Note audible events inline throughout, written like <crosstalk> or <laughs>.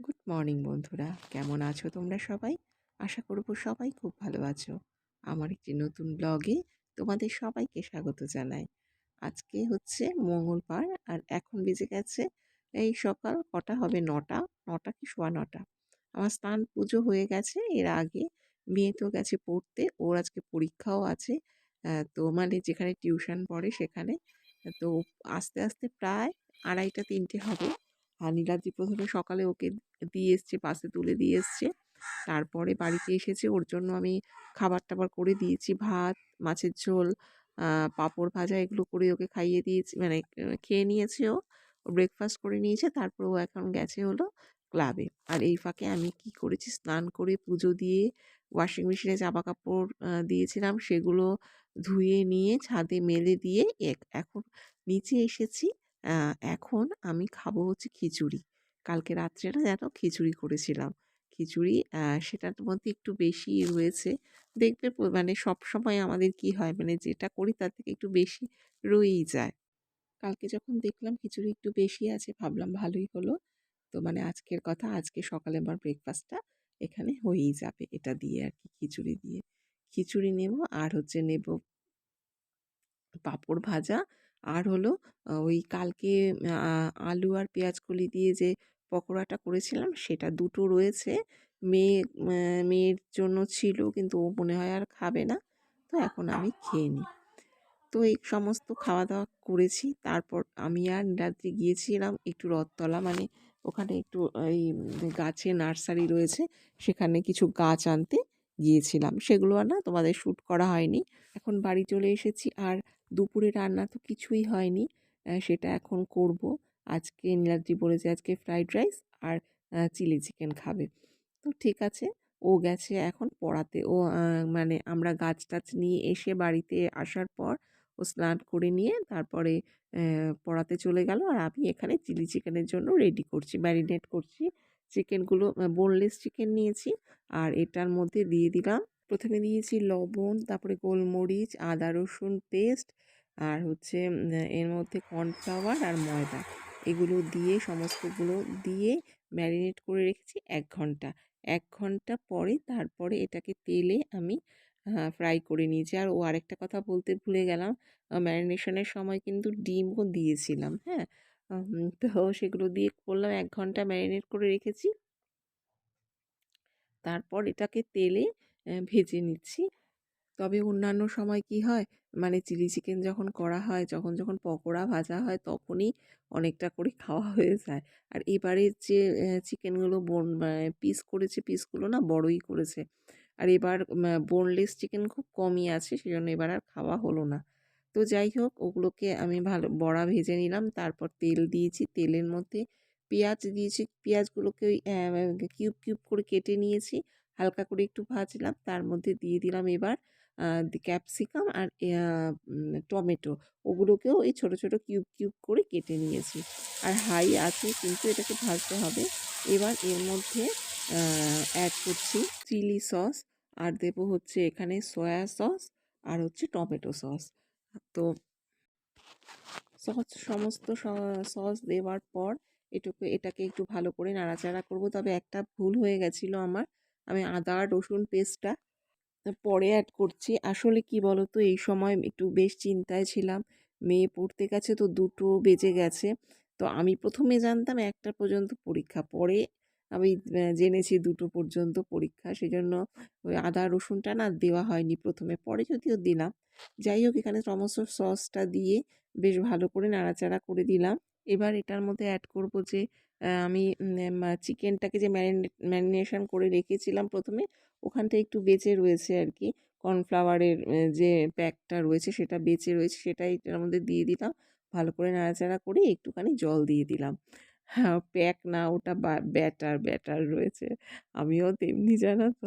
Good morning বন্ধুরা। কেমন আছো তোমরা সবাই? আশা করব সবাই খুব ভালো আছো। আমার একটি নতুন ব্লগে তোমাদের সবাইকে স্বাগত জানাই। আজকে হচ্ছে মঙ্গলবার আর এখন বেজে গেছে এই সকাল কটা হবে? নটা। নটা কি সোয়া নটা? আমার স্নান পুজো হয়ে গেছে। এর আগে মেয়ে তো গেছে পড়তে। ওর আজকে পরীক্ষাও আছে। তো মানে যেখানে টিউশন পড়ে সেখানে। তো আস্তে আস্তে প্রায় আড়াইটা, তিনটে হবে। আর নীলাদ্রি প্রথমে সকালে ওকে দিয়ে এসছে বাসে তুলে দিয়ে এসছে। তারপরে বাড়িতে এসেছে। ওর জন্য আমি খাবার টাবার করে দিয়েছি, ভাত, মাছের ঝোল পাঁপড় ভাজা এগুলো করে ওকে খাইয়ে দিয়েছি মানে খেয়ে নিয়েছে ও। ব্রেকফাস্ট করে নিয়েছে, তারপর ও এখন গেছে হলো ক্লাবে আর এই ফাঁকে আমি কি করেছি, স্নান করে পুজো দিয়ে ওয়াশিং মেশিনে জামা কাপড় দিয়েছিলাম, সেগুলো ধুয়ে নিয়ে ছাদে মেলে দিয়ে এক- এখন নিচে এসেছি। এখন আমি খাব হচ্ছে খিচুড়ি। কালকে রাত্রে না যেন খিচুড়ি করেছিলাম। খিচুড়ি সেটার মধ্যে একটু বেশি রয়েছে। দেখবে মানে সব সময় আমাদের কি হয় মানে যেটা করি তার থেকে একটু বেশি রয়েই যায়। কালকে যখন দেখলাম খিচুড়ি একটু বেশি আছে, ভাবলাম ভালোই হলো। তো মানে আজকের কথা, আজকে সকালে আমার ব্রেকফাস্টটা এখানে হয়েই যাবে, এটা দিয়ে আর কি, খিচুড়ি দিয়ে। খিচুড়ি নেব আর হচ্ছে নেব পাঁপড় ভাজা আর হলো ওই কালকে আলু আর পেঁয়াজ কলি দিয়ে যে পকোড়াটা করেছিলাম, সেটা দুটো রয়েছে। মেয়ে মেয়ের জন্য ছিল, কিন্তু ও মনে হয় আর খাবে না। তো এখন আমি খেয়ে নিই। তো এই সমস্ত খাওয়া-দাওয়া করেছি। তারপর আমি আর নীলাদ্রি গিয়েছিলাম একটু রথতলা মানে ওখানে একটু এই গাছের নার্সারি রয়েছে। সেখানে কিছু গাছ আনতে গিয়েছিলাম। সেগুলো আর না তোমাদের শ্যুট করা হয়নি। এখন বাড়ি চলে এসেছি আর দুপুরে রান্না তো কিছুই হয়নি। সেটা এখন করব। আজকে নীলাদ্রি বলেছে আজকে ফ্রাইড রাইস আর চিলি চিকেন খাবে। তো ঠিক আছে। ও গেছে এখন পড়াতে। ও মানে আমরা গাছ-টাছ নিয়ে এসে বাড়িতে আসার পর ও স্নান করে নিয়ে তারপরে পড়াতে চলে গেল। আর আমি এখানে চিলি চিকেনের জন্য রেডি করছি, ম্যারিনেট করছি। চিকেনগুলো বোনলেস চিকেন নিয়েছি। আর এটার মধ্যে দিয়ে দিলাম প্রথমে দিয়েছি লবণ, তারপরে গোলমরিচ, আদা রসুন পেস্ট আর হচ্ছে এর মধ্যে কর্নফ্লাওয়ার আর ময়দা। এগুলো দিয়ে সমস্তগুলো দিয়ে ম্যারিনেট করে রেখেছি এক ঘণ্টা। এক ঘণ্টা পরে তারপরে এটাকে তেলে আমি ফ্রাই করে নিয়েছি। আর ও আরেকটা কথা বলতে ভুলে গেলাম। ম্যারিনেশনের সময় কিন্তু ডিমও দিয়েছিলাম, হ্যাঁ? তো সেগুলো দিয়ে করলাম এক ঘণ্টা ম্যারিনেট করে রেখেছি। তারপর এটাকে তেলে ভেজে নিচ্ছি। তবে অন্যান্য সময় কি হয় মানে চিলি চিকেন যখন করা হয়, যখন যখন পকোড়া ভাজা হয়, তখনই অনেকটা করে খাওয়া <laughs> হয়ে যায়। আর এবারের যে চিকেনগুলো বোন পিস করেছে পিসগুলো না বড়ই করেছে। আর এবার বোনলেস চিকেন খুব কমই আছে, সেজন্য এবার আর খাওয়া হলো না। তো যাই হোক, ওগুলোকে আমি ভালো, বড়া ভেজে নিলাম, তারপর তেল দিয়েছি। তেলের মধ্যে পেঁয়াজ দিয়েছি, পেঁয়াজগুলোকে কিউব কিউব করে কেটে নিয়েছি। হালকা করে একটু ভাজলাম, তার মধ্যে দিয়ে দিলাম এবার ক্যাপসিকাম আর টমেটো। ওগুলোকেও এই ছোট ছোট কিউব কিউব করে কেটে নিয়েছি। আর হাই আছে কিন্তু এটাকে ভাজতে হবে। এবার এর মধ্যে অ্যাড করছি চিলি সস আর দেবো হচ্ছে এখানে সয়া সস আর হচ্ছে টমেটো সস তো সস সমস্ত সস দেওয়ার পর এটুকু, এটাকে একটু ভালো করে নাড়াচাড়া করব। তবে একটা ভুল হয়ে গেছিল আমার। আমি আদা, রসুন পেস্টটা পরে অ্যাড করছি। আসলে কি বলতো, এই সময় একটু বেশ চিন্তায় ছিলাম। মেয়ে পড়তে গেছে তো দুটো বেজে গেছে। তো আমি প্রথমে জানতাম একটা পর্যন্ত পরীক্ষা, পরে আমি জেনেছি দুটো পর্যন্ত পরীক্ষা। সেজন্য ওই আদা, রসুনটা না দেওয়া হয়নি প্রথমে, পরে যদিও দিলাম। যাই হোক, এখানে সমস্ত সসটা দিয়ে বেশ ভালো করে নাড়াচাড়া করে দিলাম। এবার এটার মধ্যে অ্যাড করব যে আমি চিকেনটাকে যে ম্যারিনেট ম্যারিনেশন করে রেখেছিলাম প্রথমে ওখানটা একটু বেঁচে রয়েছে আর কি কর্নফ্লাওয়ারের যে প্যাকটা রয়েছে সেটা বেঁচে রয়েছে, সেটাই এটার মধ্যে দিয়ে দিলাম। ভালো করে নাড়াচাড়া করে একটুখানি জল দিয়ে দিলাম। হ্যাঁ প্যাক না, ওটা ব্যাটার ব্যাটার রয়েছে। আমিও তেমনি জানো তো।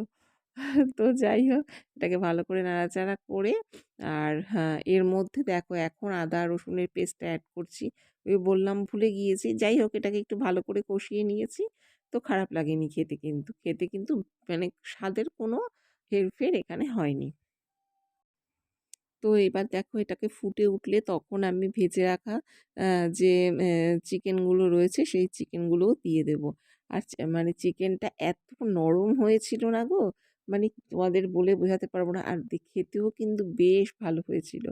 তো যাই হোক, এটাকে ভালো করে নাড়াচাড়া করে আর হ্যাঁ এর মধ্যে দেখো এখন আদা, রসুনের পেস্টটা অ্যাড করছি। ওই বললাম ভুলে গিয়েছি, যাই হোক, এটাকে একটু ভালো করে কষিয়ে নিয়েছি। তো খারাপ লাগেনি খেতে কিন্তু খেতে কিন্তু মানে স্বাদের কোনো হেরফের এখানে হয়নি। তো এবার দেখো এটাকে ফুটে উঠলে তখন আমি ভেজে রাখা যে চিকেনগুলো রয়েছে, সেই চিকেনগুলোও দিয়ে দেব। আর মানে চিকেনটা এত নরম হয়েছিল না গো মানে তোমাদের বলে বোঝাতে পারব না। আর খেতেও কিন্তু বেশ ভালো হয়েছিল।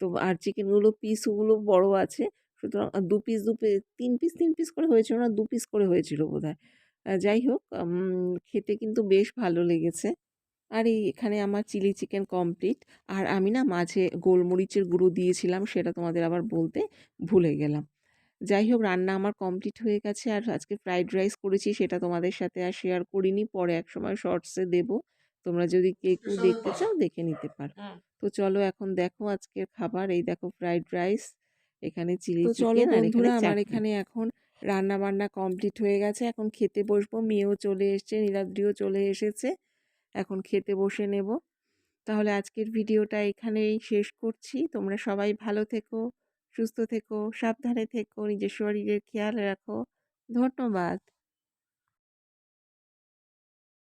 তো আর চিকেনগুলো পিসগুলো বড় আছে। সুতরাং দু পিস দু পিস তিন পিস তিন পিস করে হয়েছিল না, দু পিস করে হয়েছিল বোধহয়। যাই হোক খেতে কিন্তু বেশ ভালো লেগেছে। আর এই এখানে আমার চিলি চিকেন কমপ্লিট আর আমি না মাঝে গোলমরিচের গুঁড়ো দিয়েছিলাম, সেটা তোমাদের আবার বলতে ভুলে গেলাম। যাই হোক রান্না আমার কমপ্লিট হয়ে গেছে। আর আজকে ফ্রাইড রাইস করেছি সেটা তোমাদের সাথে আর শেয়ার করিনি। পরে এক সময় শর্টসে দেব। তোমরা যদি কেউ দেখতে চাও দেখে নিতে পারো। তো চলো এখন দেখো আজকের খাবার। এই দেখো ফ্রাইড রাইস এখানে চিলি চলো বন্ধুরা, আমার এখানে এখন রান্না বান্না কমপ্লিট হয়ে গেছে। এখন খেতে বসবো মেয়েও চলে এসছে নীলাদ্রিও চলে এসেছে। এখন খেতে বসে নেব। তাহলে আজকের ভিডিওটা এখানেই শেষ করছি। তোমরা সবাই ভালো থেকো। সুস্থ থেকো সাবধানে থেকো নিজের শরীরের খেয়াল রাখো। ধন্যবাদ।